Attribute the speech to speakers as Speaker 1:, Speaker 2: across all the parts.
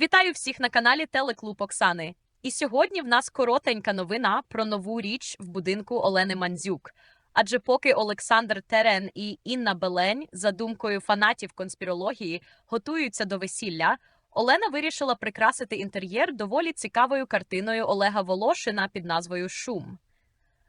Speaker 1: Вітаю всіх на каналі Телеклуб Оксани. І сьогодні в нас коротенька новина про нову річ в будинку Олени Мандзюк. Адже поки Олександр Терен і Інна Белень, за думкою фанатів конспірології, готуються до весілля, Олена вирішила прикрасити інтер'єр доволі цікавою картиною Олега Волошина під назвою Шум.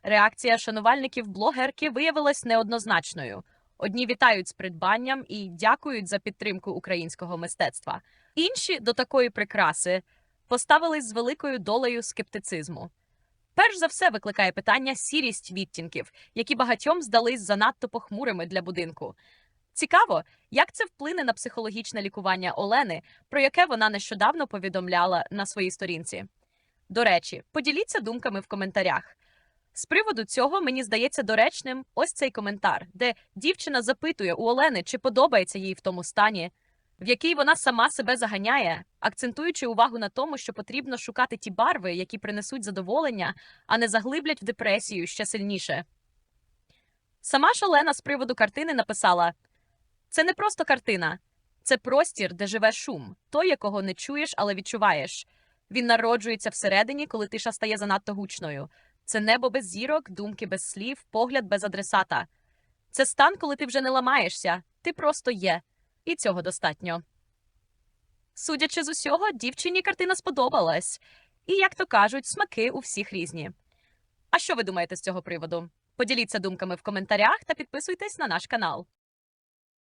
Speaker 1: Реакція шанувальників блогерки виявилась неоднозначною. Одні вітають з придбанням і дякують за підтримку українського мистецтва. Інші до такої прикраси поставились з великою долею скептицизму. Перш за все викликає питання сірість відтінків, які багатьом здались занадто похмурими для будинку. Цікаво, як це вплине на психологічне лікування Олени, про яке вона нещодавно повідомляла на своїй сторінці. До речі, поділіться думками в коментарях. З приводу цього мені здається доречним ось цей коментар, де дівчина запитує у Олени, чи подобається їй в тому стані, в який вона сама себе заганяє, акцентуючи увагу на тому, що потрібно шукати ті барви, які принесуть задоволення, а не заглиблять в депресію ще сильніше. Сама ж Олена з приводу картини написала: це не просто картина, це простір, де живе шум, той, якого не чуєш, але відчуваєш. Він народжується всередині, коли тиша стає занадто гучною. Це небо без зірок, думки без слів, погляд без адресата. Це стан, коли ти вже не ламаєшся, ти просто є, і цього достатньо. Судячи з усього, дівчині картина сподобалась, і, як то кажуть, смаки у всіх різні. А що ви думаєте з цього приводу? Поділіться думками в коментарях та підписуйтесь на наш канал.